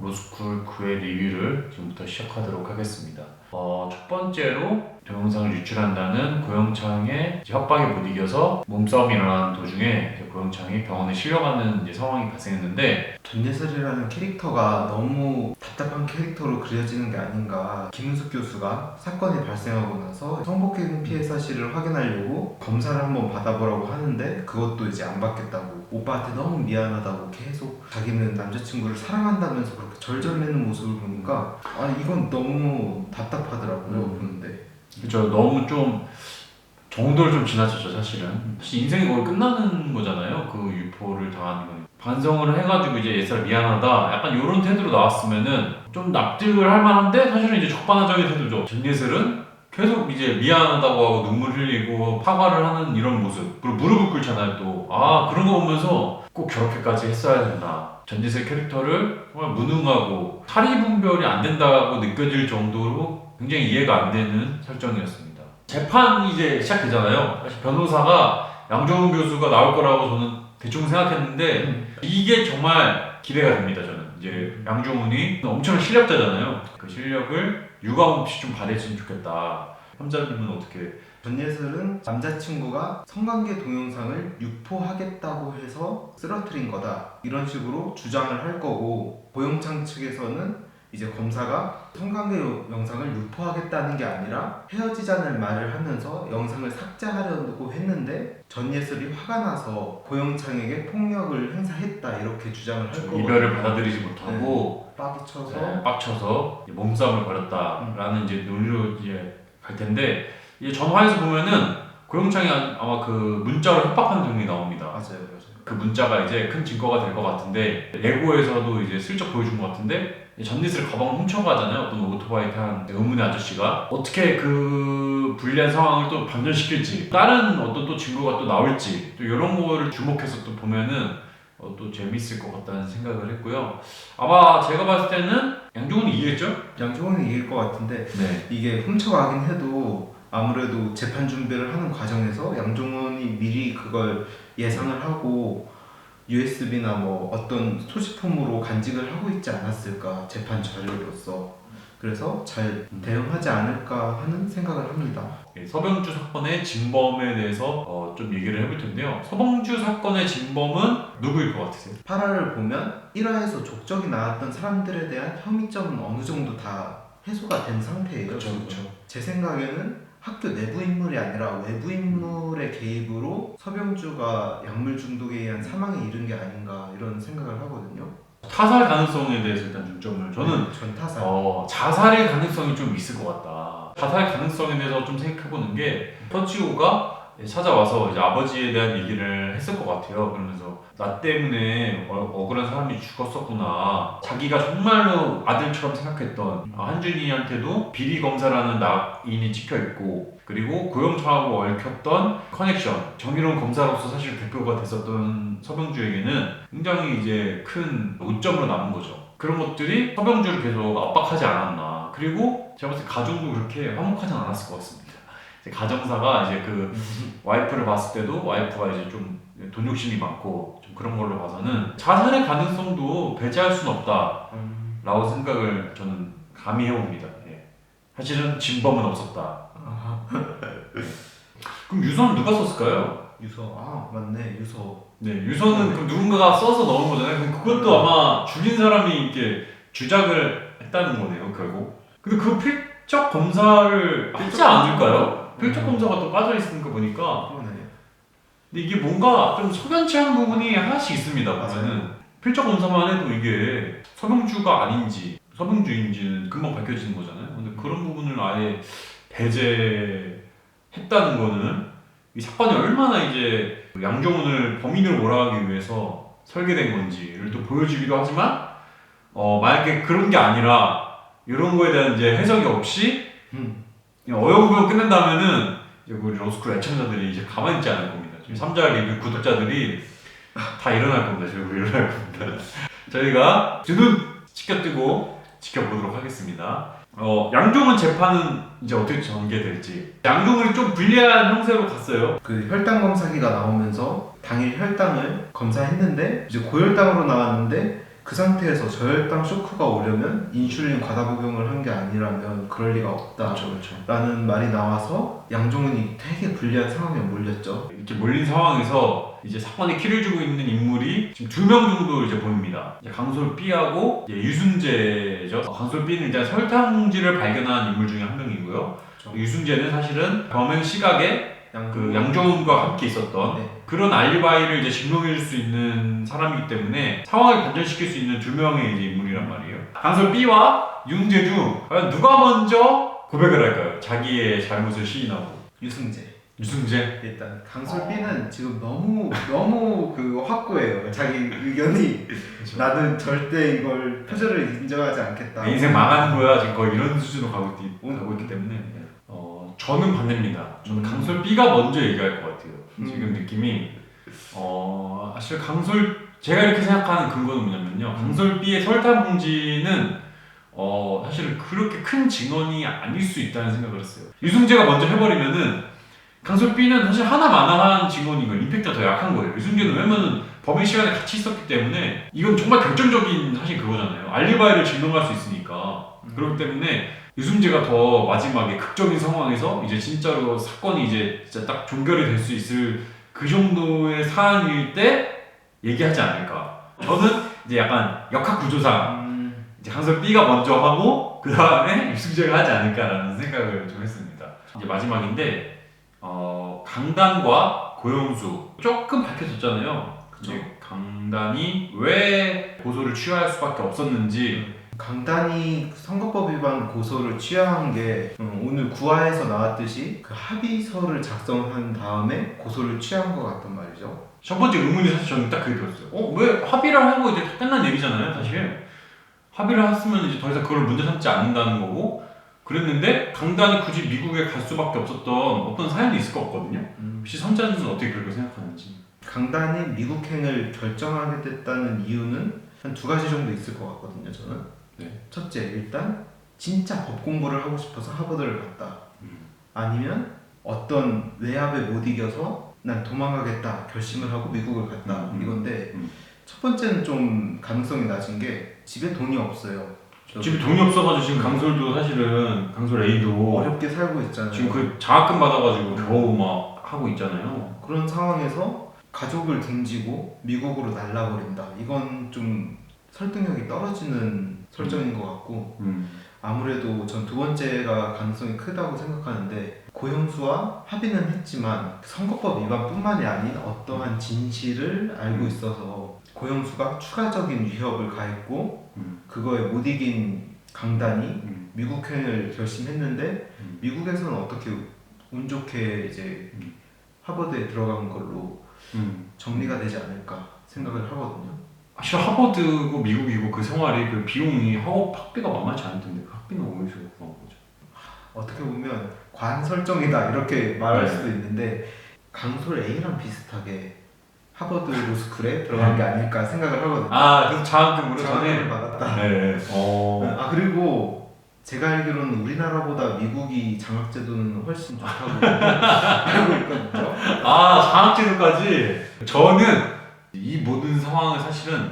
로스쿨 9의 리뷰를 지금부터 시작하도록 하겠습니다. 어, 첫 번째로 동영상을 유출한다는 고영창의 협박에 못 이겨서 몸싸움이 일어나는 도중에 고영창이 병원에 실려가는 상황이 발생했는데 전예슬이라는 캐릭터가 너무 답답한 캐릭터로 그려지는 게 아닌가. 김은숙 교수가 사건이 발생하고 나서 성폭행 피해 사실을 확인하려고 검사를 한번 받아보라고 하는데 그것도 이제 안 받겠다고. 오빠한테 너무 미안하다고 계속 자기는 남자친구를 사랑한다면서 그렇게 절절매는 모습을 보니까 아 이건 너무 답답하더라고요 음. 보는데 그죠 너무 좀 정도를 좀 지나쳤죠 사실은. 사실 인생이 거의 끝나는 거잖아요 그 유포를 당하는 건. 반성을 해가지고 이제 얘들아 미안하다 약간 이런 태도로 나왔으면은 좀 납득을 할 만한데 사실은 이제 적반하장의 태도죠. 전예슬은 계속 이제 미안하다고 하고 눈물 흘리고 파과를 하는 이런 모습. 그리고 무릎을 꿇잖아요 또. 아 그런 거 보면서 꼭 저렇게까지 했어야 된다. 전예슬 캐릭터를 정말 무능하고 사리 분별이 안 된다고 느껴질 정도로 굉장히 이해가 안 되는 설정이었습니다. 재판이 이제 시작되잖아요. 사실 변호사가 양정훈 교수가 나올 거라고 저는 대충 생각했는데 이게 정말 기대가 됩니다. 저는 이제 양정훈이 엄청난 실력자잖아요. 그 실력을 유감 없이 좀 발휘했으면 좋겠다. 함자님은 어떻게? 전예슬은 남자친구가 성관계 동영상을 유포하겠다고 해서 쓰러뜨린 거다 이런 식으로 주장을 할 거고 고영창 측에서는 이제 검사가 성관계 영상을 유포하겠다는 게 아니라 헤어지자는 말을 하면서 영상을 삭제하려고 했는데 전예슬이 화가 나서 고영창에게 폭력을 행사했다 이렇게 주장을 할 거고 이별을 받아들이지 못하고 빡이 쳐서. 네, 빡쳐서 이제 몸싸움을 벌였다라는 이제 논리로 이제 갈 텐데 이제 전화에서 보면은 고영창이 아- 아마 그 문자로 협박하는 장면이 나옵니다. 맞아요 맞아요. 그 문자가 이제 큰 증거가 될 것 같은데 레고에서도 이제 슬쩍 보여준 것 같은데 전리스를 가방 훔쳐가잖아요. 어떤 오토바이 탄 의문의 아저씨가. 어떻게 그 불리한 상황을 또 반전시킬지 다른 어떤 또 증거가 또 나올지 또 이런 거를 주목해서 또 보면은 어, 또 재밌을 것 같다는 생각을 했고요. 아마 제가 봤을 때는 양종훈이 이기겠죠? 양종훈이 이길 것 같은데 네. 이게 훔쳐가긴 해도 아무래도 재판 준비를 하는 과정에서 양종원이 미리 그걸 예상을 하고 USB나 뭐 어떤 소지품으로 간직을 하고 있지 않았을까 재판 자료로서 그래서 잘 대응하지 않을까 하는 생각을 합니다. 예, 서병주 사건의 진범에 대해서 어, 좀 얘기를 해볼 텐데요 서병주 사건의 진범은 누구일 것 같으세요? 8화를 보면 1화에서 족적이 나왔던 사람들에 대한 혐의점은 어느 정도 다 해소가 된 상태예요. 지금. 제 생각에는 학교 내부 인물이 아니라 외부 인물의 개입으로 서병주가 약물 중독에 의한 사망에 이른 게 아닌가 이런 생각을 하거든요. 타살 가능성에 대해서 일단 중점을 저는 전 타살. 어, 자살의 가능성이 좀 있을 것 같다. 자살 가능성에 대해서 좀 생각해보는 게 서지호가 찾아와서 이제 아버지에 대한 얘기를 했을 것 같아요. 그러면서 나 때문에 어, 억울한 사람이 죽었었구나. 자기가 정말로 아들처럼 생각했던 아, 한준이한테도 비리 검사라는 낙인이 찍혀 있고 그리고 고영창하고 얽혔던 커넥션 정의로운 검사로서 사실 대표가 됐었던 서병주에게는 굉장히 이제 큰 오점으로 남은 거죠. 그런 것들이 서병주를 계속 압박하지 않았나. 그리고 제가 봤을 때 가정도 그렇게 화목하지 않았을 것 같습니다. 이제 가정사가 이제 그 와이프를 봤을 때도 와이프가 이제 좀 돈 욕심이 많고 좀 그런 걸로 봐서는 자살의 가능성도 배제할 수는 없다라고 음, 생각을 저는 감히 해봅니다. 예. 사실은 진범은 없었다. 아하. 그럼 유서는 누가 썼을까요? 유서. 아 맞네 유서. 네, 유서는 그럼 누군가가 써서 넣은 거잖아요. 그럼 그것도 아마 줄인 사람이 이렇게 주작을 했다는 거네요, 결국. 근데 그 필적 검사를 하지 않을까요? 필적 음. 검사가 또 빠져 있으니까 보니까. 그러네. 근데 이게 뭔가 좀 석연치 않은 부분이 하나씩 있습니다. 보면은 필적 검사만 해도 이게 서병주가 아닌지 서병주인지는 금방 밝혀지는 거잖아요. 근데 그런 부분을 아예 배제했다는 거는 이 사건이 얼마나 이제 양종훈을 범인으로 몰아가기 위해서 설계된 건지를 또 보여주기도 하지만 어 만약에 그런 게 아니라 이런 거에 대한 이제 해석이 없이 음. 그냥 어여구여 끝낸다면은 이제 우리 로스쿨 애청자들이 이제 가만히 있지 않을 겁니다. 지금 삼자 리뷰 구독자들이 다 일어날 겁니다. 저희 일어날 겁니다. 저희가 두눈 치켜뜨고 지켜보도록 하겠습니다. 어, 양종은 재판은 이제 어떻게 전개될지 양종을 좀 불리한 형태로 갔어요. 그 혈당 검사기가 나오면서 당일 혈당을 검사했는데 이제 고혈당으로 나왔는데 그 상태에서 저혈당 쇼크가 오려면 인슐린 과다 복용을 한 게 아니라면 그럴 리가 없다. 그렇죠. 라는 말이 나와서 양종은이 되게 불리한 상황에 몰렸죠. 이렇게 몰린 상황에서 이제 사건에 키를 주고 있는 인물이 지금 두 명 정도 이제 보입니다. 이제 강솔 B하고 이제 유순재죠. 어, 강솔 B는 일단 설탕지를 발견한 인물 중에 한 명이고요. 유순재는 사실은 범행 시각에 그 양종훈과 함께 있었던 네. 그런 알리바이를 이제 증명해 줄 수 있는 사람이기 때문에 상황을 반전시킬 수 있는 두 명의 이제 인물이란 말이에요. 강솔 B와 유순재 중 과연 누가 먼저 고백을 할까요? 자기의 잘못을 시인하고 유승재. 유순재 일단 강솔 B는 지금 너무 너무 그 확고해요. 자기 의견이 나는 절대 이걸 표절을 인정하지 않겠다. 내 인생 망하는 거야 지금 거의 이런 수준으로 가고, 있, 음. 가고 있기 때문에 어 저는 반대입니다. 저는 음. 강솔 B가 먼저 얘기할 것 같아요. 음. 지금 느낌이 어 사실 강솔 제가 이렇게 생각하는 근거는 뭐냐면요. 강솔 B의 설탕 봉지는 어 사실 그렇게 큰 증언이 아닐 수 있다는 생각을 했어요. 유승재가 먼저 해버리면은 강솔 B는 사실 하나만한 증언인 거예요. 임팩트가 더 약한 거예요. 유승재는 왜냐면은 범행 시간에 같이 있었기 때문에 이건 정말 결정적인 사실 그거잖아요. 알리바이를 증명할 수 있으니까. 음. 그렇기 때문에 유승재가 더 마지막에 극적인 상황에서 이제 진짜로 사건이 이제 진짜 딱 종결이 될 수 있을 그 정도의 사안일 때 얘기하지 않을까. 저는 이제 약간 역학 구조상 음, 이제 강설 B가 먼저 하고 그 다음에 유승재가 하지 않을까라는 생각을 좀 했습니다. 이제 마지막인데 어, 강단과 고영수 조금 밝혀졌잖아요. 그쵸. 강단이 왜 고소를 취하할 수밖에 없었는지 강단이 선거법 위반 고소를 취하한 게 음, 오늘 구화에서 나왔듯이 그 합의서를 작성한 다음에 고소를 취한 것 같단 말이죠. 첫 번째 의문이 사실 저는 딱 그게 들었어요. 어, 왜 합의를 하고 이제 다 끝난 얘기잖아요, 사실. 합의를 했으면 이제 더 이상 그걸 문제 삼지 않는다는 거고 그랬는데 강단이 굳이 미국에 갈 수밖에 없었던 어떤 사연이 있을 것 같거든요. 음, 혹시 선자는 어떻게 그렇게 생각하는지. 강단이 미국행을 결정하게 됐다는 이유는 한 두 가지 정도 있을 것 같거든요. 저는 네. 첫째 일단 진짜 법 공부를 하고 싶어서 하버드를 갔다. 음. 아니면 어떤 외압에 못 이겨서 난 도망가겠다 결심을 하고 미국을 갔다 음, 음. 이건데 음. 첫 번째는 좀 가능성이 낮은 게 집에 돈이 없어요. 집에 돈이 없어가지고 지금 강솔도 사실은 강솔 A도 어렵게 살고 있잖아요. 지금 그 장학금 받아가지고 겨우 막 하고 있잖아요. 그런 상황에서 가족을 등지고 미국으로 날라버린다. 이건 좀 설득력이 떨어지는 설정인 것 같고 음. 아무래도 전 두 번째가 가능성이 크다고 생각하는데 고영수와 합의는 했지만 선거법 위반뿐만이 아닌 어떠한 진실을 알고 음. 있어서 고영수가 추가적인 위협을 가했고 음. 그거에 못 이긴 강단이 음. 미국행을 결심했는데 음. 미국에서는 어떻게 운 좋게 이제 음. 하버드에 들어간 걸로 음. 정리가 되지 않을까 생각을 하거든요. 사실 하버드고 미국이고 그 생활이 그 비용이 학업 학비가 만만치 않을 텐데 그 학비는 어디서 구한 거죠? 어떻게 보면 관 설정이다 이렇게 말할 네. 수도 있는데 강솔 A랑 비슷하게 하버드 로스쿨에 들어간 게 아닐까 생각을 하거든요. 아 그래서 장학금으로 장학금을 받았다. 네. 어. 아 그리고 제가 알기로는 우리나라보다 미국이 장학 제도는 훨씬 좋다고 알고 있거든요. 아 장학제도까지 저는 이 모든 상황을 사실은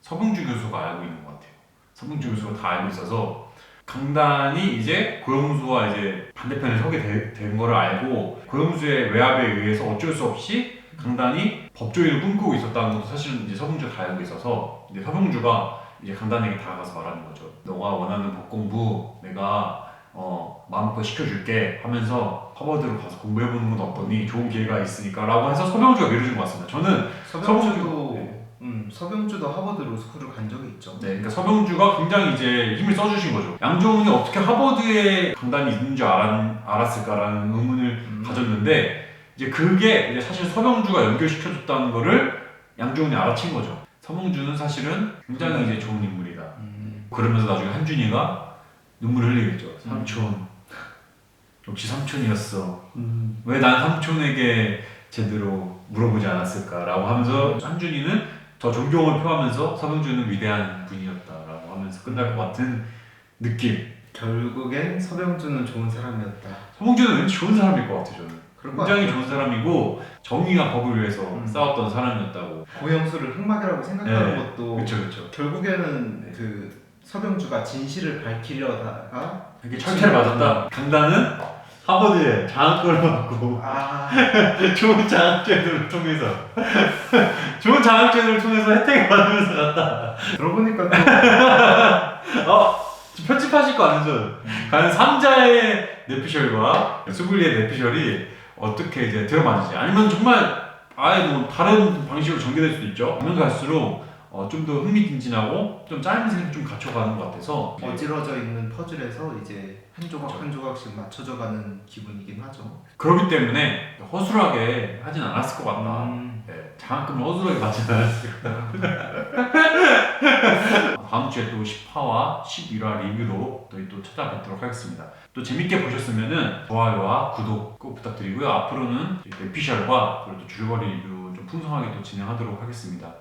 서봉주 교수가 알고 있는 것 같아요. 서봉주 교수가 다 알고 있어서 강단이 이제 고영수와 이제 반대편에 서게 되- 된 거를 알고 고영수의 외압에 의해서 어쩔 수 없이 강단이 법조인을 꿈꾸고 있었다는 것도 사실은 이제 서봉주가 다 알고 있어서 이제 서봉주가 이제 강단에게 다가가서 말하는 거죠. 너가 원하는 법 공부 내가 어, 마음껏 시켜줄게 하면서 하버드로 가서 공부해보는 건 어떠니? 좋은 기회가 있으니까 라고 해서 서병주가 밀어준 것 같습니다. 저는 서병주도 네. 음, 서병주도 하버드 로스쿨을 간 적이 있죠. 네, 그러니까 서병주가 굉장히 이제 힘을 써주신 거죠. 양종훈이 어떻게 하버드에 강단이 있는 줄 알았, 알았을까라는 의문을 음. 가졌는데 이제 그게 이제 사실 서병주가 연결시켜줬다는 거를 양종훈이 알아챈 거죠. 서병주는 사실은 굉장히 이제 좋은 인물이다. 음. 그러면서 나중에 한준이가 눈물을 흘리겠죠. 음. 삼촌. 역시 삼촌이었어. 음. 왜 난 삼촌에게 제대로 물어보지 않았을까라고 하면서 한준이는 더 존경을 표하면서 서병준은 위대한 분이었다라고 하면서 끝날 것 같은 느낌. 결국엔 서병준은 좋은 사람이었다. 서봉준은 왠지 좋은 사람일 것 같아요 저는 굉장히. 좋은 사람이고 정의와 법을 위해서 음. 싸웠던 사람이었다고 고영수를 흑막이라고 생각하는 네. 것도 그렇죠 그렇죠 결국에는 네. 그 서병주가 진실을 밝히려다가 이렇게 철퇴를 맞았다 강단은 하버드에 장학금을 받고 아 좋은 장학제도를 통해서 좋은 장학제도를 통해서 혜택을 받으면서 갔다 들어보니까 또 어 지금 편집하실 거 아니죠? 과연 삼자의 네피셜과 수블리의 네피셜이 어떻게 이제 들어맞을지 아니면 정말 아예 뭐 다른 방식으로 전개될 수도 있죠. 가면 갈수록 어, 좀 더 흥미진진하고 좀 짧은 생각 좀 갖춰가는 것 같아서 어지러져 있는 퍼즐에서 이제 한 조각 한 조각씩 맞춰져 가는 기분이긴 하죠. 그렇기 때문에 허술하게 하진 않았을 것 같다. 음, 네, 장학금을 허술하게 받진 않았을 것 같다. 다음 주에 또 10화와 11화 리뷰로 저희 또 찾아뵙도록 하겠습니다. 또 재밌게 보셨으면은 좋아요와 구독 꼭 부탁드리고요. 앞으로는 에피셜과 그리고 또 줄거리 리뷰 좀 풍성하게 또 진행하도록 하겠습니다.